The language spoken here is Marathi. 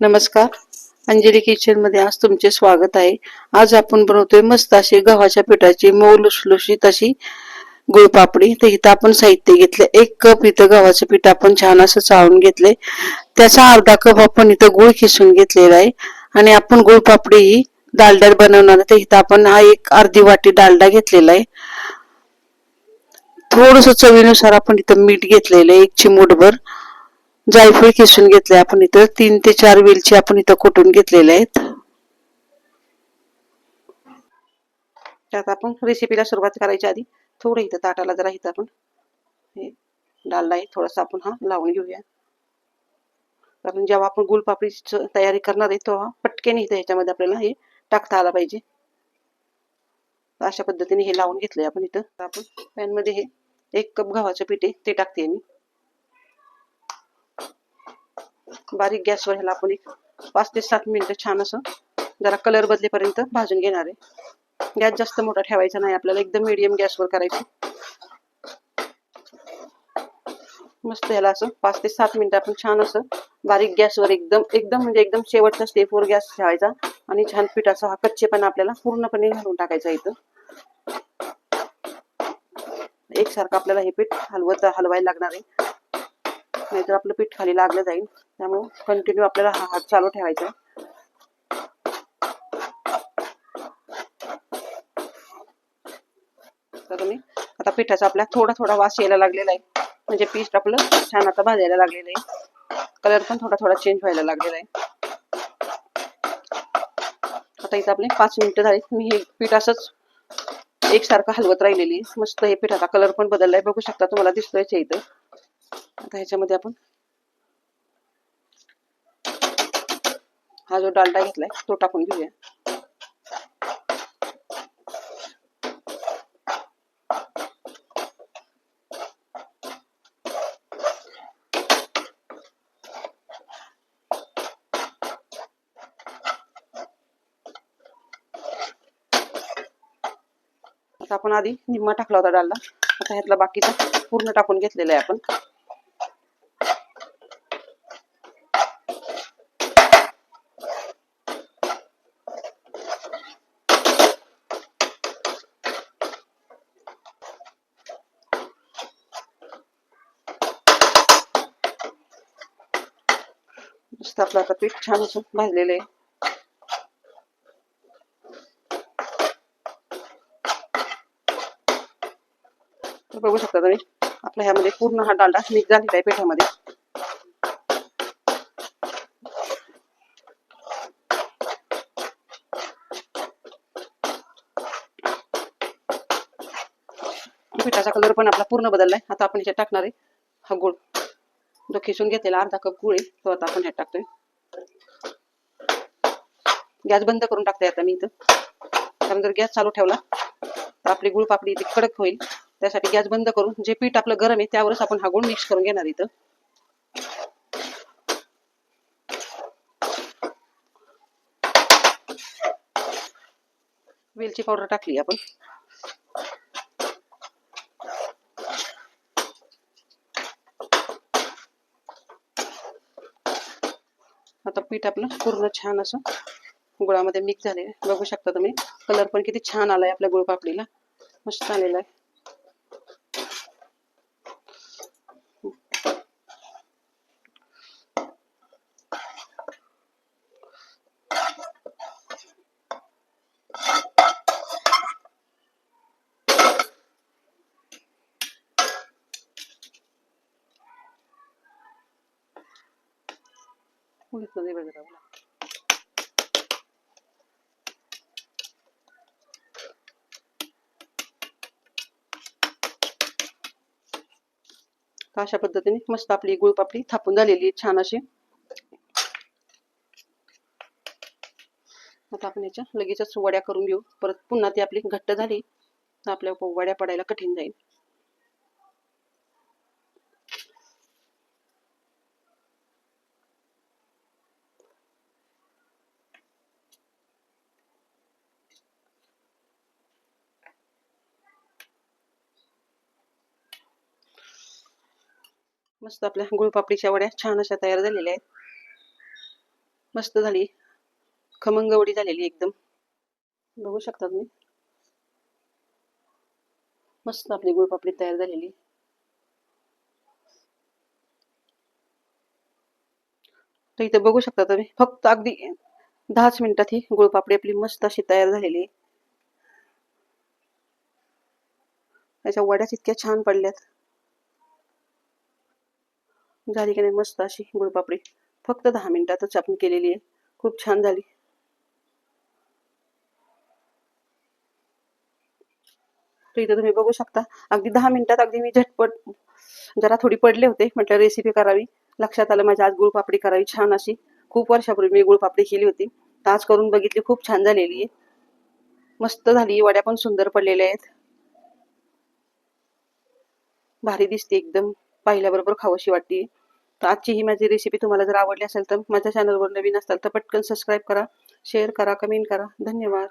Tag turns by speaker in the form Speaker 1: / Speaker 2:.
Speaker 1: नमस्कार. अंजली किचनमध्ये आज तुमचे स्वागत आहे. आज आपण बनवतोय मस्त अशी गव्हाच्या पिठाची मऊ लुसलुशीत अशी गुळपापडी तर इथं आपण साहित्य घेतले. एक कप इथं गव्हाचं पीठ आपण छान असं चाळून घेतले त्याचा अर्धा कप आपण इथं गुळ खिसून घेतलेला आहे. आणि आपण गुळपापडी ही डालडा बनवणार तर इथं आपण हा एक अर्धी वाटी डालडा घेतलेला आहे. थोडस चवीनुसार आपण इथं मीठ घेतलेलं आहे एक चिमूटभर जायफळ किसून घेतले आपण इथं तीन ते चार वेलची आपण इथं कुटून घेतलेले आहेत. त्यात आपण रेसिपीला सुरुवात करायच्या आधी थोडं इथं ताटाला जरा इथं आपण हे डालला आहे थोडासा आपण हा लावून घेऊया. कारण जेव्हा आपण गुलपापडीची तयारी करणार आहे तेव्हा पटकेने इथं ह्याच्यामध्ये आपल्याला हे टाकता आला पाहिजे. अशा पद्धतीने हे लावून घेतलंय आपण इथं. आपण पॅनमध्ये हे एक कप गव्हाचं पीठ आहे ते टाकते मी. बारीक गॅसवर ह्याला आपण एक पाच ते सात मिनिटं छान असं जरा कलर बदलेपर्यंत भाजून घेणार आहे. गॅस जास्त मोठा ठेवायचा नाही आपल्याला एकदम मिडियम गॅसवर करायचं मस्त ह्याला असं पाच ते सात मिनिटं आपण छान असं बारीक गॅसवर एकदम एकदम म्हणजे एकदम शेवटचा स्टेपवर गॅस ठेवायचा आणि छान पिठाचा हा कच्चेपणा आपल्याला पूर्णपणे घालून टाकायचा इथं. एकसारखं आपल्याला हे पीठ हलवत हलवायला लागणार आहे. नाहीतर आपलं पीठ खाली लागलं जाईल. त्यामुळे कंटिन्यू आपल्याला हा हात चालू ठेवायचा. तर तुम्ही आता पिठाचा आपल्या थोडा थोडा वास यायला लागलेला आहे. म्हणजे पीठ आपलं छान आता भाजायला लागलेलं आहे. कलर पण थोडा थोडा चेंज व्हायला लागलेला आहे. आता इथं आपले पाच मिनिटं झाली मी हे पीठ असंच एकसारखं हलवत राहिलेली. मस्त हे पिठाचा कलर पण बदललाय. बघू शकता तुम्हाला दिसतोय इथं. आता ह्याच्यामध्ये आपण हा जो डालडा घेतलाय तो टाकून घेऊया. आता आपण आधी निम्मा टाकला होता डालला आता ह्यातला बाकीचा पूर्ण टाकून घेतलेला आहे आपण. आपलं आता पीठ छान असं भाजलेलं आहे तर बघू शकता तुम्ही. आपल्या ह्यामध्ये पूर्ण हा डालडा मिक्स झालेला आहे पिठामध्ये. पिठाचा कलर पण आपला पूर्ण बदललाय. आता आपण ह्याच्यात टाकणार आहे हा गुळ. जो खिसून घेतलेला अर्धा कप गुळ आहे तो आता आपण ह्यात टाकतोय. गॅस बंद करून टाकते आता मी इथं. कारण जर गॅस चालू ठेवला तर आपली गुळ पापडी इथे कडक होईल. त्यासाठी गॅस बंद करून जे पीठ आपलं गरम आहे त्यावरच आपण हा गुण मिक्स करून घेणार इथं. वेलची पावडर टाकली आपण. आता पीठ आपलं पूर्ण छान असं गुळामध्ये मिक्स झाले बघू शकता तुम्ही. कलर पण किती छान आलाय आपल्या गुळ पापडीला. मस्त आलेला आहे. उडीद वगैरे तर अशा पद्धतीने मस्त आपली गुळपापडी थापून झालेली आहे छान अशी. आता आपण याच्या लगेचच वड्या करून घेऊ. परत पुन्हा ती आपली घट्ट झाली तर आपल्या वड्या पडायला कठीण जाईल. मस्त आपल्या गुळपापडीच्या वड्या छान अशा तयार झालेल्या आहेत. मस्त झाली. खमंग वडी झालेली एकदम. बघू शकता तुम्ही? मस्त आपली गुळपापडी तयार झालेली. तर इथे बघू शकता तुम्ही फक्त अगदी दहाच मिनिटात ही गुळपापडी आपली मस्त अशी तयार झालेली. आहे त्याच्या वड्याच इतक्या छान पडल्यात. झाली की नाही मस्त अशी गुळपापडी फक्त दहा मिनिटातच आपण केलेली आहे. खूप छान झाली. तर इथं तुम्ही बघू शकता अगदी दहा मिनिटात अगदी मी झटपट जरा थोडी पडले होते म्हटलं रेसिपी करावी. लक्षात आलं माझी आज गुळपापडी करावी छान अशी. खूप वर्षापूर्वी मी गुळपापडी केली होती. तर आज करून बघितली खूप छान झालेली आहे. मस्त झाली वड्या पण सुंदर पडलेल्या आहेत. भारी दिसते एकदम. पाहिल्याबरोबर खावशी वाटते. तर आजची ही माझी रेसिपी तुम्हाला जर आवडली असेल तर माझ्या चॅनलवर नवीन असाल तर पटकन सबस्क्राईब करा शेअर करा कमेंट करा. धन्यवाद.